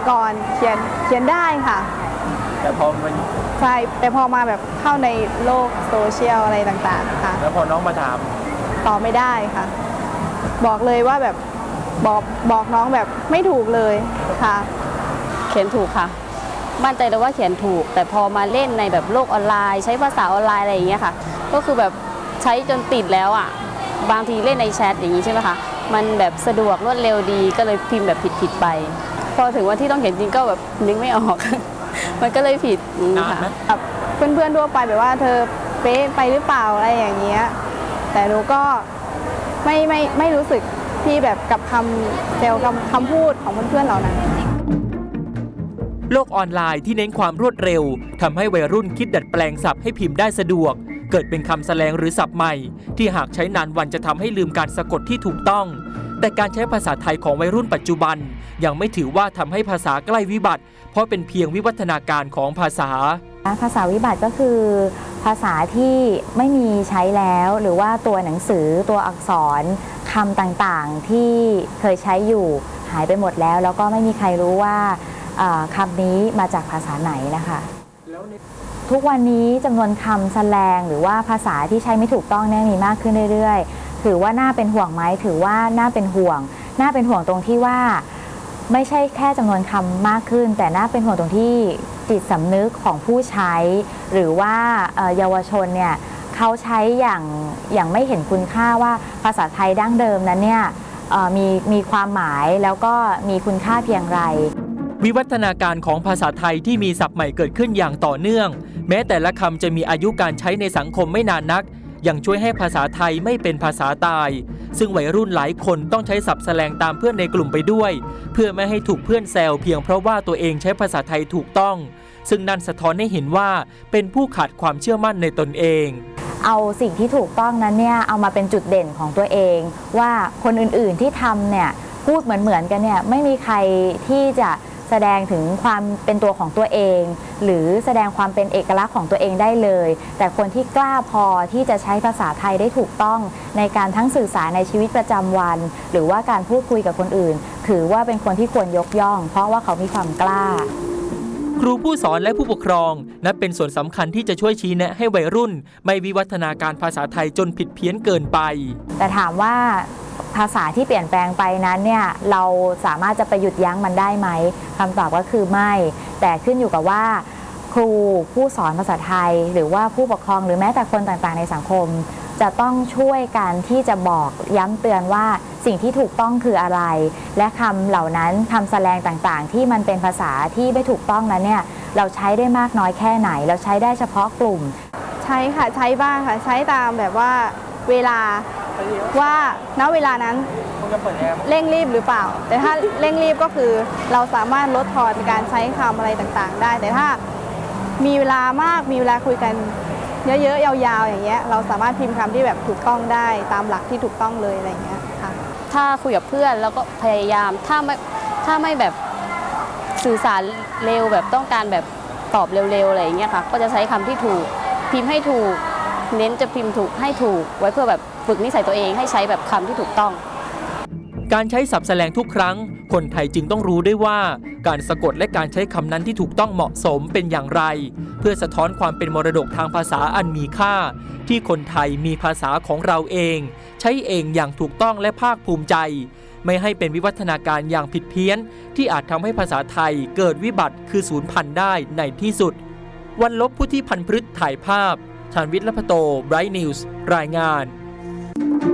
แต่ก่อนเขียนเขียนได้ค่ะ แต่พอมันใช่แต่พอมาแบบเข้าในโลกโซเชียลอะไรต่างๆค่ะ แล้วพอน้องมาถามตอบไม่ได้ค่ะ บอกเลยว่าแบบบอกบอกน้องแบบไม่ถูกเลยค่ะ เขียนถูกค่ะ มั่นใจเลยว่าเขียนถูก แต่พอมาเล่นในแบบโลกออนไลน์ ใช้ภาษาออนไลน์อะไรอย่างเงี้ยค่ะ ก็คือแบบใช้จนติดแล้วอะ บางทีเล่นในแชทอย่างนี้ใช่ไหมคะ มันแบบสะดวกรวดเร็วดีก็เลยพิมพ์แบบผิดๆไปพ อถึงวันที่ต้องเขียนจริงก็แบบนึกไม่ออก มันก็เลยผิดอืมนานค่ะไหมแบบเพื่อนๆทั่วไปแบบว่าเธอเป๊ะไปหรือเปล่าอะไรอย่างเงี้ย แต่หนูก็ไม่ไม่ไม่รู้สึกที่แบบกับคำเซลล์กับคำพูดของเพื่อนๆเหล่านั้นโลกออนไลน์ที่เน้นความรวดเร็วทำให้วัยรุ่นคิดดัดแปลงศัพท์ให้พิมพ์ได้สะดวก เกิดเป็นคำแสลงหรือศัพท์ใหม่ ที่หากใช้นานวันจะทำให้ลืมการสะกดที่ถูกต้อง แต่การใช้ภาษาไทยของวัยรุ่นปัจจุบัน ยังไม่ถือว่าทำให้ภาษาใกล้วิบัติ เพราะเป็นเพียงวิวัฒนาการของภาษา ภาษาวิบัติก็คือ ภาษาที่ไม่มีใช้แล้ว หรือว่าตัวหนังสือตัวอักษรคำต่างๆที่เคยใช้อยู่หายไปหมดแล้ว แล้วก็ไม่มีใครรู้ว่าคำนี้มาจากภาษาไหนนะคะทุกวันนี้จำนวนคำแสลงหรือว่าภาษาที่ใช้ไม่ถูกต้องเนี่ยมีมากขึ้นเรื่อยๆ ถือว่าน่าเป็นห่วงไหมถือว่าน่าเป็นห่วง น่าเป็นห่วงตรงที่ว่า ไม่ใช่แค่จำนวนคำมากขึ้น แต่น่าเป็นห่วงตรงที่จิตสำนึกของผู้ใช้ หรือว่าเยาวชนเนี่ยเขาใช้อย่างอย่างไม่เห็นคุณค่าว่าภาษาไทยดั้งเดิมนั้นเนี่ยมีมีความหมายแล้วก็มีคุณค่าเพียงไรวิวัฒนาการของภาษาไทยที่มีศัพท์ใหม่เกิดขึ้นอย่างต่อเนื่อง แม้แต่ละคำจะมีอายุการใช้ในสังคมไม่นานนัก ยังช่วยให้ภาษาไทยไม่เป็นภาษาตาย ซึ่งวัยรุ่นหลายคนต้องใช้ศัพท์แสลงตามเพื่อนในกลุ่มไปด้วย เพื่อไม่ให้ถูกเพื่อนแซวเพียงเพราะว่าตัวเองใช้ภาษาไทยถูกต้อง ซึ่งนั่นสะท้อนให้เห็นว่าเป็นผู้ขาดความเชื่อมั่นในตนเองเอาสิ่งที่ถูกต้องนั้นเนี่ยเอามาเป็นจุดเด่นของตัวเอง ว่าคนอื่นๆที่ทำเนี่ยพูดเหมือนๆกันเนี่ยไม่มีใครที่จะ แสดงถึงความเป็นตัวของตัวเอง หรือแสดงความเป็นเอกลักษณ์ของตัวเองได้เลย แต่คนที่กล้าพอที่จะใช้ภาษาไทยได้ถูกต้อง ในการทั้งสื่อสารในชีวิตประจำวัน หรือว่าการพูดคุยกับคนอื่น ถือว่าเป็นคนที่ควรยกย่อง เพราะว่าเขามีความกล้าครูผู้สอนและผู้ปกครองนับเป็นส่วนสำคัญที่จะช่วยชี้แนะให้วัยรุ่น ไม่วิวัฒนาการภาษาไทยจนผิดเพี้ยนเกินไป แต่ถามว่า ภาษาที่เปลี่ยนแปลงไปนั้นเนี่ยเราสามารถจะไปหยุดยั้งมันได้ไหมคำตอบก็คือไม่ แต่ขึ้นอยู่กับว่าครูผู้สอนภาษาไทย หรือว่าผู้ปกครองหรือแม้แต่คนต่างๆ ในสังคม จะต้องช่วยกันที่จะบอกย้ำเตือนว่าสิ่งที่ถูกต้องคืออะไร และคำเหล่านั้นคำแสลงต่างๆ ที่มันเป็นภาษาที่ไม่ถูกต้องนั้นเนี่ยเราใช้ได้มากน้อยแค่ไหน เราใช้ได้เฉพาะกลุ่ม ใช้ค่ะใช้บ้างค่ะใช้ตามแบบว่าเวลา ว่าณเวลานั้นคุณจะเปิดแอร์เร่งรีบหรือเปล่า แต่ถ้าเร่งรีบก็คือเราสามารถลดทอนการใช้คำอะไรต่างๆ ได้ แต่ถ้ามีเวลามากมีเวลาคุยกันเยอะๆยาวๆ อย่างเงี้ยเราสามารถพิมพ์คำที่แบบถูกต้องได้ตามหลักที่ถูกต้องเลยอะไรอย่างเงี้ยค่ะถ้าคุยกับเพื่อนแล้วก็พยายามถ้าไม่ถ้าไม่แบบสื่อสารเร็วแบบต้องการแบบตอบเร็วๆอะไรอย่างเงี้ยค่ะก็จะใช้คำที่ถูกพิมพ์ให้ถูก เน้นจะพิมพ์ถูกให้ถูกไว้เพื่อแบบ ฝึกนิสัยตัวเองให้ใช้แบบคำที่ถูกต้อง การใช้ศัพท์แสลงทุกครั้ง คนไทยจึงต้องรู้ด้วยว่า การสะกดและการใช้คำนั้นที่ถูกต้องเหมาะสมเป็นอย่างไร เพื่อสะท้อนความเป็นมรดกทางภาษาอันมีค่า ที่คนไทยมีภาษาของเราเอง ใช้เองอย่างถูกต้องและภาคภูมิใจ ไม่ให้เป็นวิวัฒนาการอย่างผิดเพี้ยน ที่อาจทำให้ภาษาไทยเกิดวิบัติคือศูนย์พันธุ์ได้ในที่สุด วันลบผู้ที่พันพฤษถ่ายภาพชานวิทย์ละพโตไบรท์นิวส์ รายงาน Thank you.